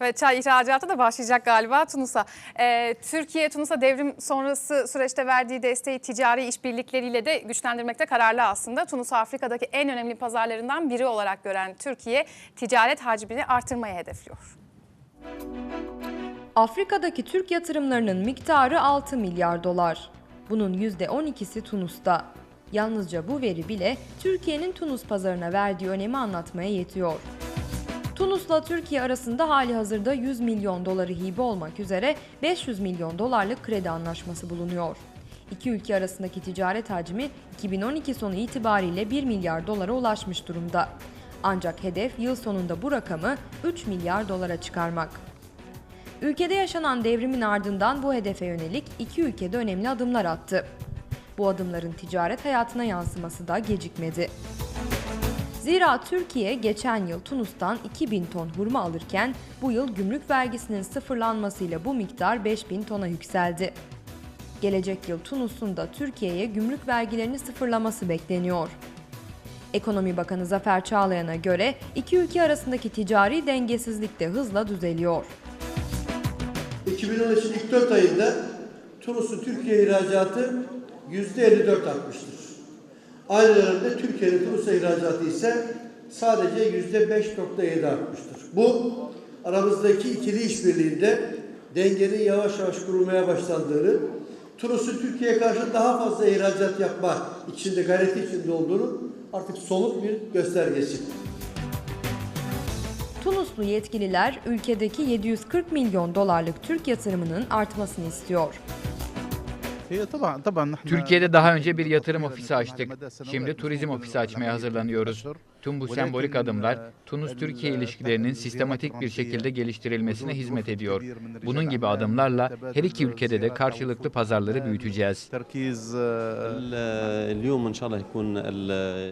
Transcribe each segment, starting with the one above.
Ve çay ihracatı da başlayacak galiba Tunus'a. Ee, Türkiye Tunus'a devrim sonrası süreçte verdiği desteği ticari işbirlikleriyle de güçlendirmekte kararlı aslında. Tunus Afrika'daki en önemli pazarlarından biri olarak gören Türkiye ticaret hacmini artırmayı hedefliyor. Afrika'daki Türk yatırımlarının miktarı 6 milyar dolar. Bunun %12'si Tunus'ta. Yalnızca bu veri bile Türkiye'nin Tunus pazarına verdiği önemi anlatmaya yetiyor. Tunus'la Türkiye arasında hali hazırda 100 milyon doları hibe olmak üzere 500 milyon dolarlık kredi anlaşması bulunuyor. İki ülke arasındaki ticaret hacmi 2012 sonu itibariyle 1 milyar dolara ulaşmış durumda. Ancak hedef yıl sonunda bu rakamı 3 milyar dolara çıkarmak. Ülkede yaşanan devrimin ardından bu hedefe yönelik iki ülkede önemli adımlar attı. Bu adımların ticaret hayatına yansıması da gecikmedi. Zira Türkiye geçen yıl Tunus'tan 2000 ton hurma alırken bu yıl gümrük vergisinin sıfırlanmasıyla bu miktar 5000 tona yükseldi. Gelecek yıl Tunus'un da Türkiye'ye gümrük vergilerini sıfırlaması bekleniyor. Ekonomi Bakanı Zafer Çağlayan'a göre iki ülke arasındaki ticari dengesizlik de hızla düzeliyor. 2013'ün ilk 4 ayında Tunus'un Türkiye ihracatı %54 artmıştır. Aynı dönemde Türkiye'nin Tunus'a ihracatı ise sadece %5.7 artmıştır. Bu aramızdaki ikili işbirliğinde dengenin yavaş yavaş kurulmaya başlandığını, Tunus'un Türkiye'ye karşı daha fazla ihracat yapma içinde gayreti içinde olduğunu artık somut bir göstergesi. Tunuslu yetkililer ülkedeki 740 milyon dolarlık Türk yatırımının artmasını istiyor. Türkiye'de daha önce bir yatırım ofisi açtık. Şimdi turizm ofisi açmaya hazırlanıyoruz. Tüm bu sembolik adımlar Tunus-Türkiye ilişkilerinin sistematik bir şekilde geliştirilmesine hizmet ediyor. Bunun gibi adımlarla her iki ülkede de karşılıklı pazarları büyüteceğiz.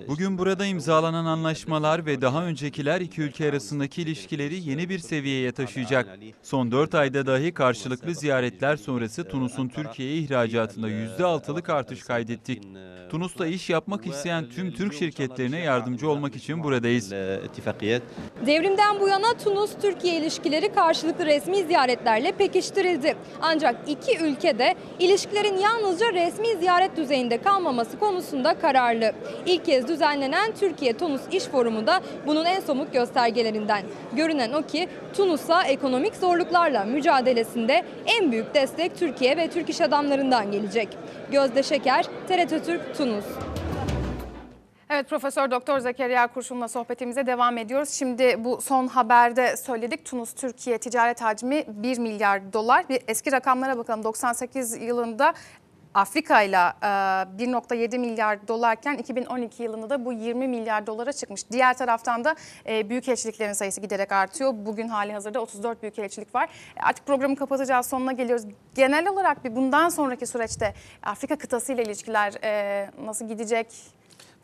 Bugün burada imzalanan anlaşmalar ve daha öncekiler iki ülke arasındaki ilişkileri yeni bir seviyeye taşıyacak. Son 4 ayda dahi karşılıklı ziyaretler sonrası Tunus'un Türkiye'ye ihracatında %6'lık artış kaydettik. Tunus'ta iş yapmak isteyen tüm Türk şirketlerine yardımcı olmak için buradayız. Devrimden bu yana Tunus-Türkiye ilişkileri karşılıklı resmi ziyaretlerle pekiştirildi. Ancak iki ülke de ilişkilerin yalnızca resmi ziyaret düzeyinde kalmaması konusunda kararlı. İlk kez düzenlenen Türkiye-Tunus İş Forumu da bunun en somut göstergelerinden. Görünen o ki Tunus'a ekonomik zorluklarla mücadelesinde en büyük destek Türkiye ve Türk iş adamlarından gelecek. Gözde Şeker, TRT Türk, Tunus. Evet Profesör Doktor Zekeriya Kurşun'la sohbetimize devam ediyoruz. Şimdi bu son haberde söyledik. Tunus Türkiye ticaret hacmi 1 milyar dolar. Bir eski rakamlara bakalım. 98 yılında Afrika ile e, 1.7 milyar dolarken 2012 yılında da bu 20 milyar dolara çıkmış. Diğer taraftan da e, büyükelçiliklerin sayısı giderek artıyor. Bugün hali hazırda 34 büyükelçilik var. E, Artık programı kapatacağız, sonuna geliyoruz. Genel olarak bir bundan sonraki süreçte Afrika kıtası ile ilişkiler e, nasıl gidecek?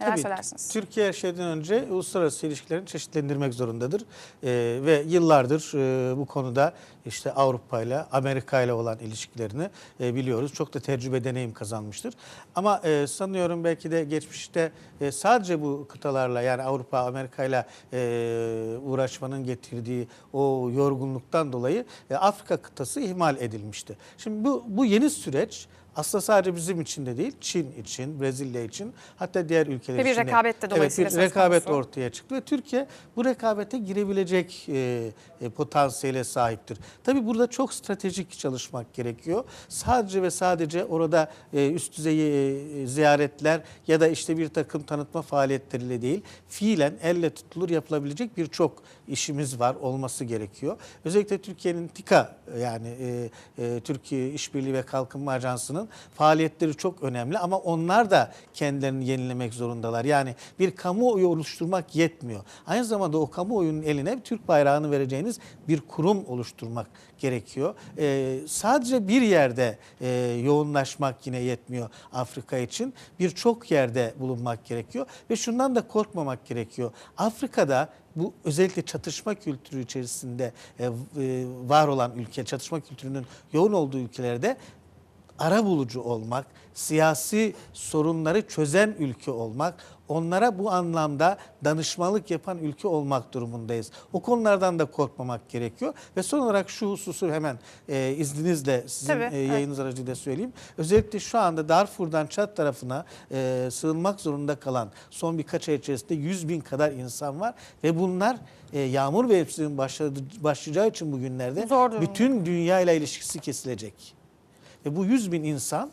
Neler Tabii, söylersiniz? Türkiye her şeyden önce uluslararası ilişkilerini çeşitlendirmek zorundadır. Ee, ve yıllardır e, bu konuda işte Avrupa ile Amerika ile olan ilişkilerini e, biliyoruz. Çok da tecrübe deneyim kazanmıştır. Ama e, sanıyorum belki de geçmişte e, sadece bu kıtalarla yani Avrupa, Amerika ile e, uğraşmanın getirdiği o yorgunluktan dolayı e, Afrika kıtası ihmal edilmişti. Şimdi bu, bu yeni süreç aslında sadece bizim için de değil, Çin için, Brezilya için, hatta diğer ülkeler bir için de. rekabet de dolayısıyla Evet, bir rekabet konusu. ortaya çıktı ve Türkiye bu rekabete girebilecek e, e, potansiyele sahiptir. Tabii burada çok stratejik çalışmak gerekiyor. Sadece ve sadece orada e, üst düzey e, ziyaretler ya da işte bir takım tanıtma faaliyetleriyle değil, fiilen elle tutulur yapılabilecek birçok işimiz var, olması gerekiyor. Özellikle Türkiye'nin TİKA yani e, e, Türkiye İşbirliği ve Kalkınma Ajansı'nın faaliyetleri çok önemli ama onlar da kendilerini yenilemek zorundalar. Yani bir kamuoyu oluşturmak yetmiyor. Aynı zamanda o kamuoyunun eline Türk bayrağını vereceğiniz bir kurum oluşturmak gerekiyor. E, sadece bir yerde e, yoğunlaşmak yine yetmiyor Afrika için. Birçok yerde bulunmak gerekiyor ve şundan da korkmamak gerekiyor. Afrika'da bu özellikle çatışma kültürü içerisinde e, e, var olan ülke, çatışma kültürünün yoğun olduğu ülkelerde ara bulucu olmak, siyasi sorunları çözen ülke olmak, onlara bu anlamda danışmanlık yapan ülke olmak durumundayız. O konulardan da korkmamak gerekiyor. Ve son olarak şu hususu hemen e, izninizle sizin Tabii, e, evet. yayınınız aracıyla söyleyeyim. Özellikle şu anda Darfur'dan Çat tarafına e, sığınmak zorunda kalan son birkaç ay içerisinde 100 bin kadar insan var. Ve bunlar e, yağmur ve hepsinin başladı, başlayacağı için bugünlerde Zor bütün dünya ile ilişkisi kesilecek. Ve bu 100 bin insan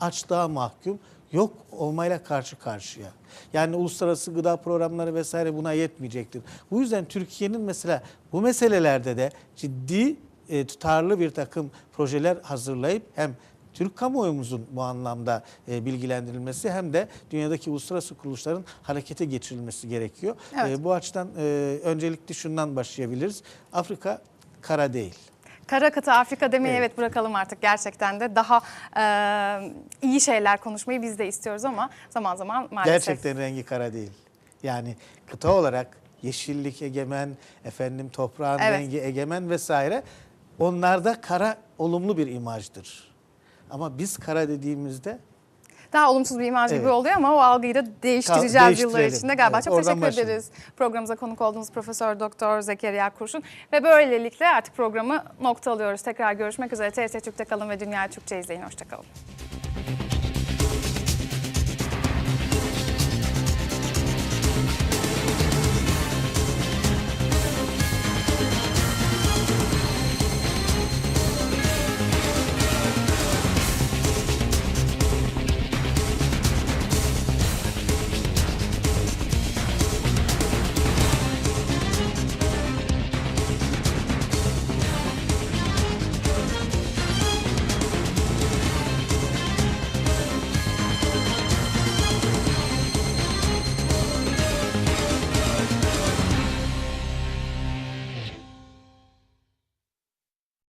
açlığa mahkum, yok olmayla karşı karşıya. Yani uluslararası gıda programları vesaire buna yetmeyecektir. Bu yüzden Türkiye'nin mesela bu meselelerde de ciddi e, tutarlı bir takım projeler hazırlayıp hem Türk kamuoyumuzun bu anlamda e, bilgilendirilmesi hem de dünyadaki uluslararası kuruluşların harekete geçirilmesi gerekiyor. Evet. E, bu açıdan e, öncelikli şundan başlayabiliriz. Afrika kara değil. Kara kıta Afrika demeyi Evet. evet. bırakalım artık gerçekten de daha e, iyi şeyler konuşmayı biz de istiyoruz ama zaman zaman maalesef. Gerçekten rengi kara değil. Yani kıta olarak yeşillik egemen, efendim toprağın Evet. rengi egemen vesaire. Onlarda kara olumlu bir imajdır. Ama biz kara dediğimizde Daha olumsuz bir imaj gibi Evet. oluyor ama o algıyı da değiştireceğiz yıllar içinde galiba. Evet, Çok teşekkür başlayalım. ederiz programımıza konuk olduğunuz Profesör Doktor Zekeriya Kurşun ve böylelikle artık programı noktalıyoruz. Tekrar görüşmek üzere. TRT Türk'te kalın ve Dünya Türkçe izleyin. Hoşçakalın.